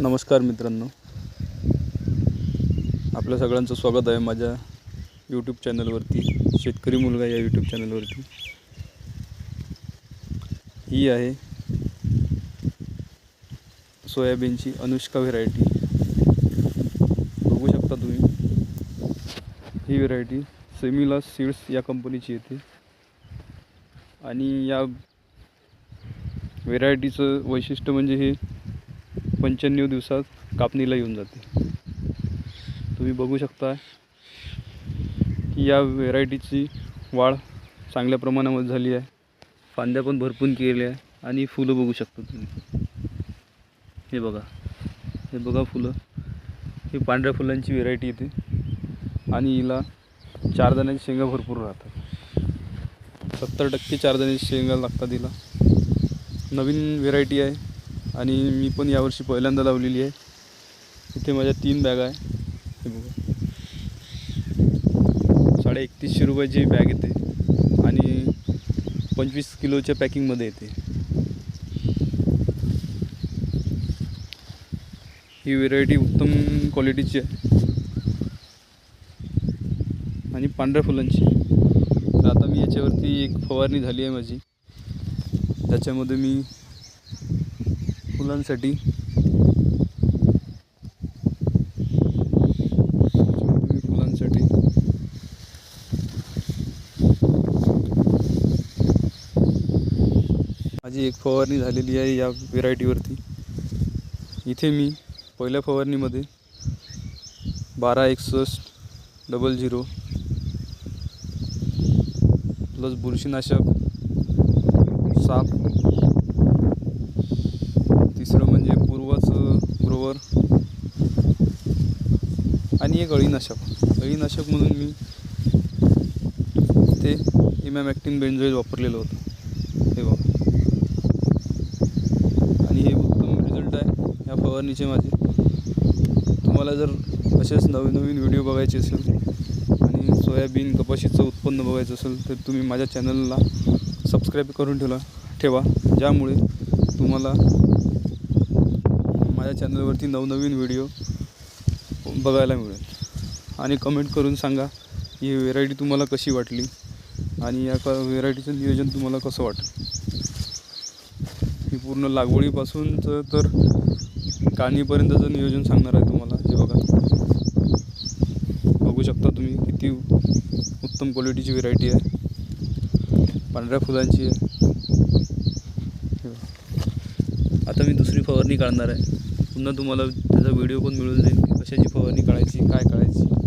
नमस्कार मित्रांनो. आपल्या सगळ्यांचं स्वागत आहे माझ्या यूट्यूब चॅनलवरती शेतकरी मुलगा या यूट्यूब चॅनलवरती ही आहे सोयाबीनची अनुष्का व्हेरायटी बघू शकता तुम्ही. ही व्हेरायटी सेमिला सीड्स या कंपनीची येते. आणि या व्हेरायटीचं वैशिष्ट्य म्हणजे हे पंच्याण्णव दिवसात कापणीला येऊन जाते. तुम्ही बघू शकता की या व्हेरायटीची वाढ चांगल्या प्रमाणामध्ये झाली आहे. फांद्या पण भरपूर केल्या आहे आणि फुलं बघू शकता तुम्ही. हे बघा. हे बघा फुलं. ही पांढऱ्या फुलांची व्हेरायटी येते. आणि हिला चार दाण्याची शेंगा भरपूर राहतात. सत्तर टक्के चार दाण्याची शेंगा लागतात हिला. नवीन व्हेरायटी आहे. आणि मी पण यावर्षी पहिल्यांदा लावलेली आहे. इथे माझ्या तीन बॅग आहे. हे बघा. साडे एकतीसशे रुपयाची बॅग येते. आणि पंचवीस किलोच्या पॅकिंगमध्ये येते. ही व्हेरायटी उत्तम क्वालिटीची आहे. आणि पांढऱ्या फुलांची. तर आता मी याच्यावरती एक फवारणी झाली आहे माझी. त्याच्यामध्ये मी फुलांसाठी. फुलांसाठी. माझी एक फवारणी झालेली आहे या व्हेरायटीवरती. इथे मी पहिल्या फवारणीमध्ये बारा एकसष्ट डबल झिरो प्लस बुरशीनाशक साप तिसरं म्हणजे पूर्वच ग्रोवर आणि एक अळीनाशक. अळीनाशक म्हणून मी ते इमॅमॅक्टिन बेंझोईल वापरलेलं होतं. हे बघा. आणि हे उत्तम रिझल्ट आहे. या फवारणीचे माझे. तुम्हाला जर असेच नवीन नवीन व्हिडिओ बघायचे असेल आणि सोयाबीन कपाशीचं उत्पन्न बघायचं असेल तर तुम्ही माझ्या चॅनलला सबस्क्राईब करून ठेवला ठेवा. ज्यामुळे तुम्हाला माझ्या चॅनलवरती नवनवीन व्हिडिओ बघायला मिळेल. आणि कमेंट करून सांगा ही व्हेरायटी तुम्हाला कशी वाटली? आणि या क व्हेरायटीचं नियोजन तुम्हाला कसं वाटलं? ही पूर्ण लागवडीपासूनचं तर काढणीपर्यंतचं नियोजन सांगणार आहे तुम्हाला हे बघा. बघू शकता तुम्ही किती उत्तम क्वालिटीची व्हेरायटी आहे. पांढऱ्या फुलांची आहे. आता मी दुसरी फवारणी काढणार आहे. पुन्हा तुम्हाला त्याचा व्हिडिओ पण मिळून जाईल की कशाची फवारणी काढायची काय करायची?